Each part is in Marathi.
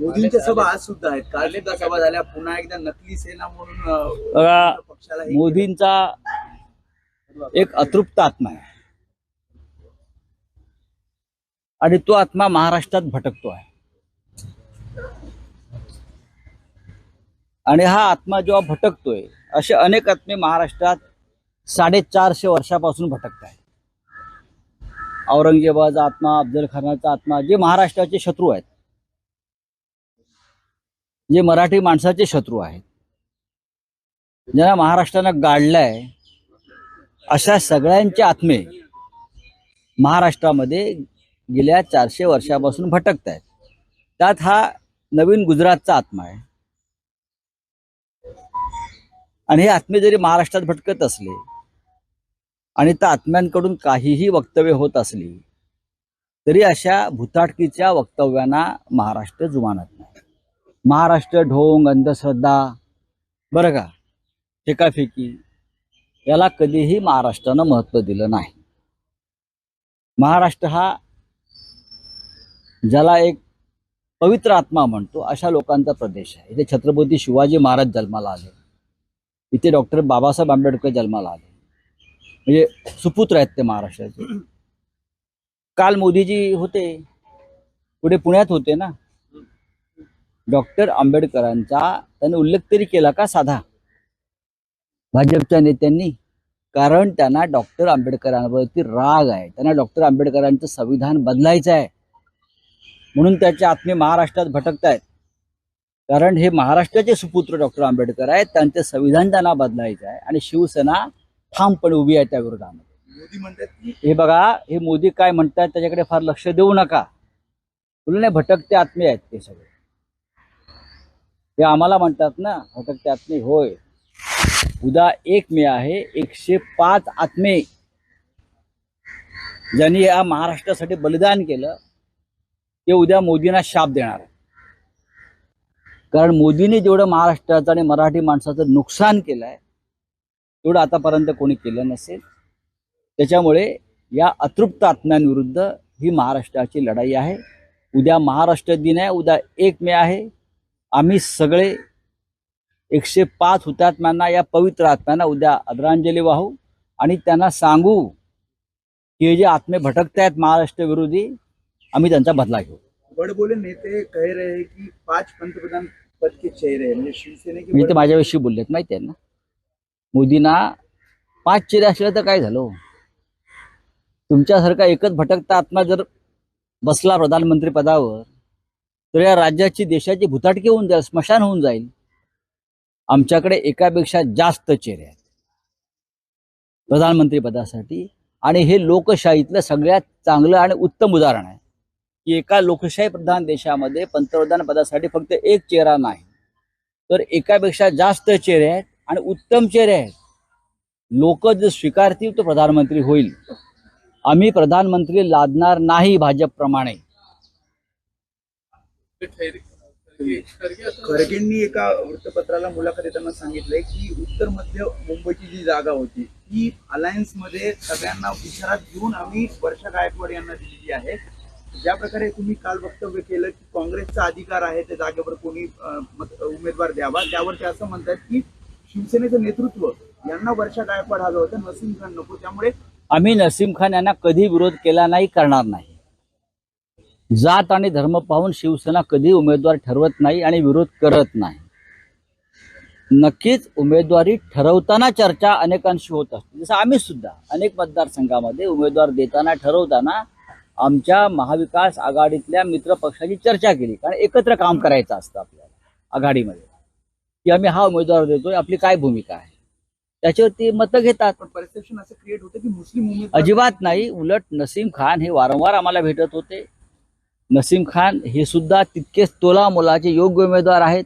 मोदींच्या सभा आज सुद्धा आहेत. काल सुद्धा सभा झाल्या पुन्हा एकदा नकली सेना म्हणून बघा पक्षाला हे मोदींचा एक अतृप्त आत्मा आहे. आणि तो आत्मा महाराष्ट्रात भटकतो आहे. आणि हा आत्मा जेव्हा भटकतोय असे अनेक आत्मे महाराष्ट्रात साडेचारशे वर्षापासून भटकत आहेत औरंगजेबाचा आत्मा अफजल खानाचा आत्मा जे महाराष्ट्राचे शत्रू आहेत. जे मराठी माणसाचे शत्रू आहेत. ज्यांना महाराष्ट्रानं गाडलंय अशा सगळ्यांचे आत्मे महाराष्ट्रामध्ये गेल्या चारशे वर्षापासून भटकत आहेत त्यात हा नवीन गुजरातचा आत्मा आहे. आणि हे आत्मे जरी महाराष्ट्रात भटकत असले आणि त्या आत्म्यांकडून काहीही वक्तव्य होत असली तरी अशा भूताटकीच्या वक्तव्यांना महाराष्ट्र जुमानत नाही. महाराष्ट्र ढोंग अंधश्रद्धा बरं का? फेकाफेकी याला कधीही महाराष्ट्रानं महत्त्व दिलं नाही. महाराष्ट्र हा ज्याला एक पवित्र आत्मा म्हणतो अशा लोकांचा प्रदेश आहे. इथे छत्रपती शिवाजी महाराज जन्माला आले. इथे डॉक्टर बाबासाहेब आंबेडकर जन्माला आले. म्हणजे सुपुत्र आहेत ते महाराष्ट्राचे. काल मोदीजी होते. पुढे पुण्यात होते ना. डॉक्टर आंबेडकरांचा त्यांनी उल्लेख तरी केला का साधा? भाजपच्या नेत्यांनी. कारण त्यांना डॉक्टर आंबेडकरांवरती राग आहे. त्यांना डॉक्टर आंबेडकरांचं संविधान बदलायचं आहे. म्हणून त्याचे आत्मे महाराष्ट्रात भटकत आहेत कारण हे महाराष्ट्राचे सुपुत्र डॉक्टर आंबेडकर आहेत. त्यांचं संविधान त्यांना बदलायचं आहे. आणि शिवसेना ठामपणे उभी आहे त्या विरोधामध्ये. मोदी म्हणतात की हे बघा हे मोदी काय म्हणतात त्याच्याकडे फार लक्ष देऊ नका. तुला नाही भटकते आत्मे आहेत ते सगळे. ते आम्हाला म्हणतात ना भटकते आत्मे होय. उद्या एक मे आहे एकशे पाच आत्मे. ज्यांनी या महाराष्ट्रासाठी बलिदान केलं ते उद्या मोदींना शाप देणार. कारण मोदींनी जेवढं महाराष्ट्राचं आणि मराठी माणसाचं नुकसान केलं आहे तेवढं आतापर्यंत कोणी केलं नसेल. त्याच्यामुळे या अतृप्त आत्म्यांविरुद्ध ही महाराष्ट्राची लढाई आहे. उद्या महाराष्ट्र दिन आहे उद्या एक मे आहे. आम्ही सगळे एकशे पाच हुतात्म्यांना या पवित्र आत्म्यांना उद्या आदरांजली वाहू आणि त्यांना सांगू की हे जे आत्मे भटकत आहेत महाराष्ट्र विरोधी आम्ही त्यांचा बदला घेऊ. बड़बोले नेते कह रहे कि पांच पंतप्रधान पद के चेहरे म्हणजे शिवसेने म्हणजे ते माझ्याविषयी बोललेत माहिती आहे ना? मोदींना पाच चिरे असले तर काय झालं हो? तुमच्यासारखा एकच भटकता आत्मा जर बसला प्रधानमंत्री पदावर तर या राज्याची देशाची भुताटकी होऊन जाईल स्मशान होऊन जाईल? आमच्याकडे एकापेक्षा जास्त चेहरे आहेत. प्रधानमंत्री पदासाठी आणि हे लोकशाहीतलं सगळ्यात चांगलं आणि उत्तम उदाहरण आहे. की एका लोकशाही प्रधान देशामध्ये पंतप्रधान पदासाठी फक्त एक चेहरा नाही. तर एकापेक्षा जास्त चेहरे आहेत. आणि उत्तम चेहरे आहेत. लोक जर स्वीकारतील तो प्रधानमंत्री होईल. आम्ही प्रधानमंत्री लादणार नाही भाजपप्रमाणे. खरगेंनी एका वृत्तपत्राला मुलाखत देताना सांगितलंय की उत्तर मध्य मुंबईची जी जागा होती ती अलायन्समध्ये सगळ्यांना विचारात घेऊन आम्ही वर्षा गायकवाड यांना दिलेली आहे. ज्या प्रकारे तुम्ही काल वक्तव्य केलं की काँग्रेसचा अधिकार आहे त्या जागेवर कोणी उमेदवार द्यावा. त्यावर ते असं म्हणतात की शिवसेनेचं नेतृत्व यांना वर्षा गायकवाड हवं होतं नसीम खान नको. त्यामुळे आम्ही नसीम खान यांना कधी विरोध केला नाही करणार नाही. जात आणि धर्म पाहून शिवसेना कधी उमेदवार ठरवत नाही आणि विरोध करत नाही. नक्कीच उमेदवारी ठरवताना चर्चा अनेकांशी होत असते. जसं आम्ही सुद्धा अनेक मतदारसंघामध्ये उमेदवार देताना ठरवताना आमच्या महाविकास आघाडीतल्या मित्र पक्षाची चर्चा केली. कारण एकत्र काम करायचं असतं आपल्याला आघाडीमध्ये. की आम्ही हा उमेदवार देतोय आपली काय भूमिका आहे? त्याच्यावरती मतं घेतात. पण परसेप्शन असं क्रिएट होतं की मुस्लिम अजिबात नाही. उलट नसीम खान हे वारंवार आम्हाला भेटत होते. नसीम खान हे सुद्धा तितकेच तोला मुलाचे योग्य उमेदवार आहेत.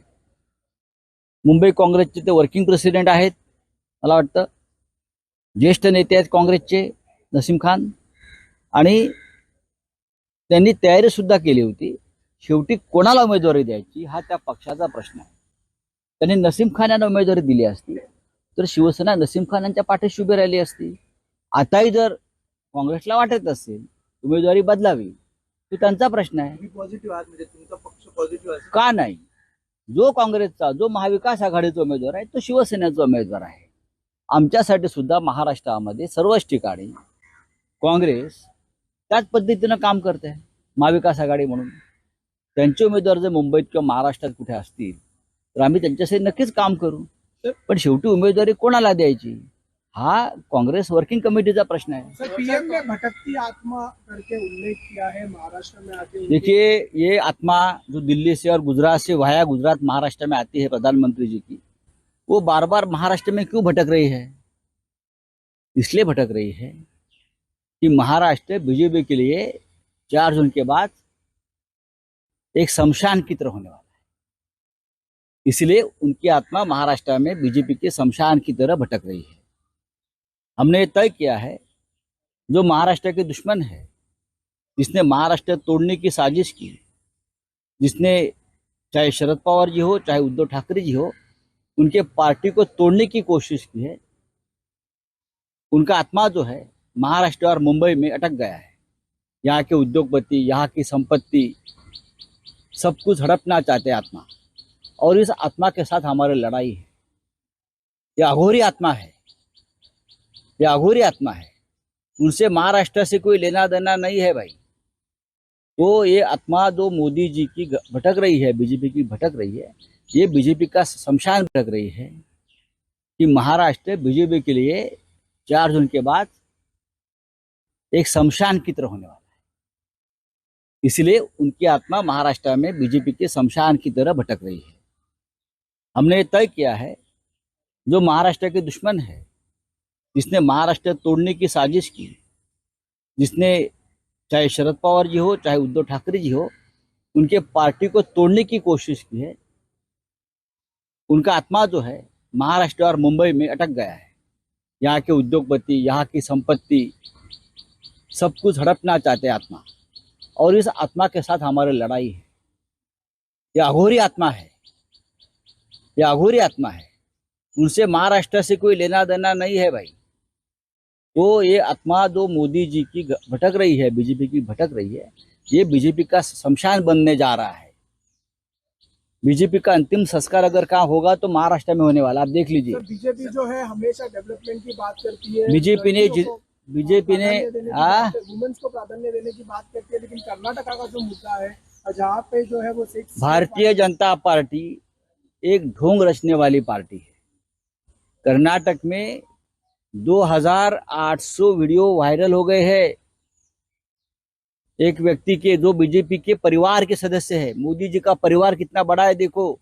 मुंबई काँग्रेसचे ते वर्किंग प्रेसिडेंट आहेत मला वाटतं. ज्येष्ठ नेते आहेत काँग्रेसचे नसीम खान. आणि त्यांनी तयारी सुद्धा केली होती. शेवटी कोणाला उमेदवारी द्यायची हा त्या पक्षाचा प्रश्न आहे. त्यांनी नसीम खान यांना उमेदवारी दिली असती. तर शिवसेना नसीम खान यांच्या पाठीशी उभी राहिली असती. आताही जर काँग्रेसला वाटत असेल उमेदवारी बदलावी तो त्यांचा प्रश्न आहे. तुम्ही पॉझिटिव्ह आहात म्हणजे तुमचा पक्ष पॉझिटिव्ह असेल. का नाही? जो काँग्रेसचा जो महाविकास आघाडीचा उमेदवार आहे तो शिवसेनेचा उमेदवार आहे. आमच्यासाठी सुद्धा महाराष्ट्रामध्ये सर्वच ठिकाणी काँग्रेस त्याच पद्धतीनं काम करते महाविकास आघाडी म्हणून. त्यांचे उमेदवार जर मुंबईत किंवा महाराष्ट्रात कुठे असतील तर आम्ही त्यांच्यासाठी नक्कीच काम करू. पण शेवटी उमेदवारी कोणाला द्यायची? हा काँग्रेस वर्किंग कमिटीचा प्रश्न आहे. सर पीएम ने भटकती आत्मा करके उल्लेख किया है महाराष्ट्र में आके उनकी- देखिए ये आत्मा जो दिल्ली से और गुजरात से वाया गुजरात महाराष्ट्र में आती है प्रधानमंत्री जी की वो बार बार महाराष्ट्र में क्यों भटक रही है? इसलिए भटक रही है कि महाराष्ट्र बीजेपी के लिए चार जून के बाद एक शमशान की तरह होने वाला इसलिए उनकी आत्मा महाराष्ट्र में बीजेपी के शमशान की तरह भटक रही है। हमने तय किया है, जो महाराष्ट्र के दुश्मन है, जिसने महाराष्ट्र तोड़ने की साजिश की, जिसने चाहे शरद पवार जी हो, चाहे उद्धव ठाकरे जी हो, उनके पार्टी को तोड़ने की कोशिश की है। उनका आत्मा जो है, महाराष्ट्र और मुंबई में अटक गया है। यहाँ के उद्योगपति, यहाँ की संपत्ति, सब कुछ हड़पना चाहते आत्मा। और इस आत्मा के साथ हमारी लड़ाई है। ये अघोरी आत्मा है। ये अघोरी आत्मा है। उनसे महाराष्ट्र से कोई लेना देना नहीं है भाई। तो ये आत्मा जो मोदी जी की भटक रही है, बीजेपी की भटक रही है। ये बीजेपी का शमशान भटक रही है कि महाराष्ट्र बीजेपी के लिए चार जून के बाद एक शमशान की तरह होने वाला है। इसलिए उनकी आत्मा महाराष्ट्र में बीजेपी के शमशान की तरह भटक रही है। हमने तय किया है, जो महाराष्ट्र के दुश्मन है, जिसने महाराष्ट्र तोड़ने की साजिश की, जिसने चाहे शरद पवार जी हो, चाहे उद्धव ठाकरे जी हो, उनके पार्टी को तोड़ने की कोशिश की है, उनका आत्मा जो है, महाराष्ट्र और मुंबई में अटक गया है। यहाँ के उद्योगपति, यहाँ की संपत्ति, सब कुछ हड़पना चाहते आत्मा। और इस आत्मा के साथ हमारी लड़ाई है। ये अघोरी आत्मा है। ये अघोरी आत्मा है। उनसे महाराष्ट्र से कोई लेना देना नहीं है भाई। तो ये आत्मा जो मोदी जी की भटक रही है बीजेपी की भटक रही है। ये बीजेपी का शमशान बनने जा रहा है। बीजेपी का अंतिम संस्कार अगर कहा होगा तो महाराष्ट्र में होने वाला। आप देख लीजिए। सर बीजेपी जो है हमेशा डेवलपमेंट की बात करती है। बीजेपी ने बीजेपी ने की हाँ? वुमेन्स को प्राधान्य देने की बात करती है लेकिन कर्नाटका का जो मुद्दा है जहाँ पे जो है वो भारतीय जनता पार्टी एक ढोंग रचने वाली पार्टी है। कर्नाटक में 2800 वीडियो वायरल हो गए हैं। एक व्यक्ति के जो बीजेपी के परिवार के सदस्य है। मोदी जी का परिवार कितना बड़ा है देखो।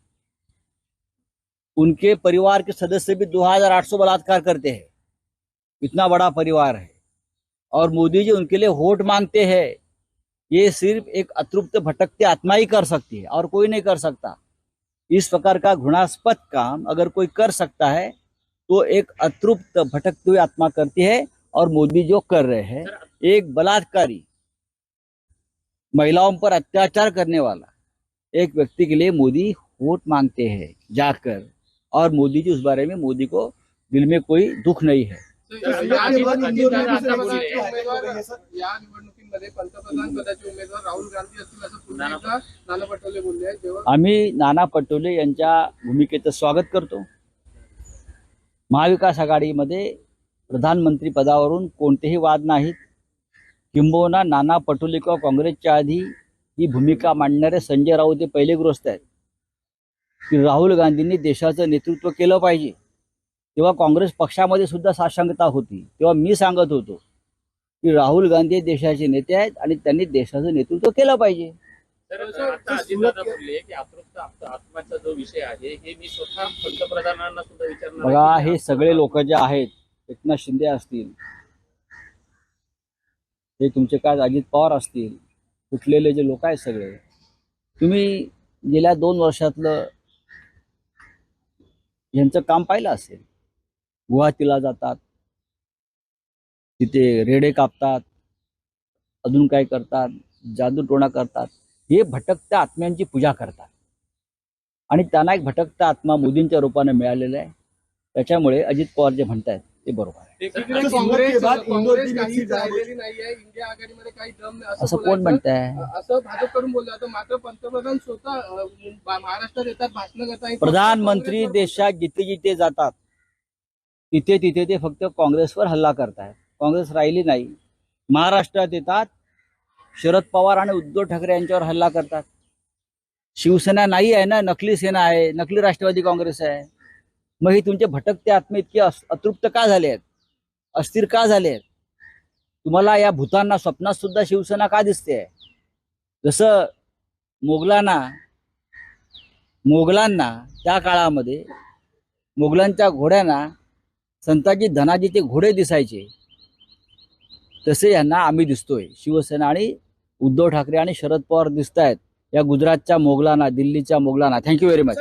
उनके परिवार के सदस्य भी 2800 बलात्कार करते हैं। इतना बड़ा परिवार है। और मोदी जी उनके लिए वोट मांगते हैं। ये सिर्फ़ एक अतृप्त भटकते आत्मा ही कर सकती है और कोई नहीं कर सकता। इस प्रकार का घृणास्पद काम अगर कोई कर सकता है तो एक अतृप्त भटकती हुई आत्मा करती है और मोदी जो कर रहे हैं एक बलात्कारी महिलाओं पर अत्याचार करने वाला एक व्यक्ति के लिए मोदी वोट मांगते हैं जाकर और मोदी जी उस बारे में मोदी को दिल में कोई दुख नहीं है। या इंदोर निवडणुकीत में भी पंतप्रधान सर पदाचे बोलले. उमेदवार या निवडणुकीमध्ये पंतप्रधान पदाचे उमेदवार राहुल गांधी असतील असं पुन्हा एकदा नाना पटोले बोलले आहेत. जेव्हा आम्ही नाना पटोले यांच्या भूमिकेचं स्वागत करतो. महाविकास आघाडीमध्ये प्रधानमंत्री पदावरून कोणतेही वाद नाहीत. किंबहुना नाना पटोले किंवा काँग्रेसच्या आधी ही भूमिका मांडणारे संजय राऊत हे पहिले गृहस्थ आहेत. की राहुल गांधींनी देशाचं नेतृत्व केलं पाहिजे. तेव्हा काँग्रेस पक्षामध्ये सुद्धा साशंकता होती. तेव्हा मी सांगत होतो की राहुल गांधी हे देशाचे नेते आहेत आणि त्यांनी देशाचं नेतृत्व केलं पाहिजे. हे बघा हे सगळे लोक जे आहेत एकनाथ शिंदे असतील हे तुमचे काय अजित पवार असतील कुठलेले जे लोक आहेत सगळे तुम्ही गेल्या दोन वर्षातलं यांचं काम पाहिलं असेल? गुवाहाटीला जातात तिथे रेडे कापतात अजून काय करतात जादूटोणा करतात हे भटकत्या आत्म्यांची पूजा करतात. आणि त्यांना एक भटकता आत्मा मोदींच्या रूपाने मिळालेला आहे. त्याच्यामुळे अजित पवार जे म्हणतायत ते बरोबर आहे. असं कोण. म्हणताय? असं भाजपकडून बोललं जातं. मात्र पंतप्रधान स्वतः महाराष्ट्रात येतात भाषण करतात प्रधानमंत्री देशात जिथे जिथे जातात तिथे तिथे ते फक्त काँग्रेसवर हल्ला करतायत. काँग्रेस राहिली नाही. महाराष्ट्रात येतात. शरद पवार आणि उद्धव ठाकरे यांच्यावर हल्ला करतात. शिवसेना नाही आहे ना नकली सेना आहे नकली राष्ट्रवादी काँग्रेस आहे. मग ही तुमचे भटकते आत्मे इतके अतृप्त का झाले आहेत? अस्थिर का झाले आहेत? तुम्हाला या भूतांना स्वप्नात सुद्धा शिवसेना का दिसते? जसं मोगलांना मोगलांना त्या काळामध्ये मोगलांच्या घोड्यांना संताजी धनाजीचे घोडे दिसायचे. तसे यांना आम्ही दिसतोय. शिवसेना आणि उद्धव ठाकरे आणि शरद पवार दिसत आहेत या गुजरातच्या मोगलांना दिल्लीच्या मोगलांना. Thank you very much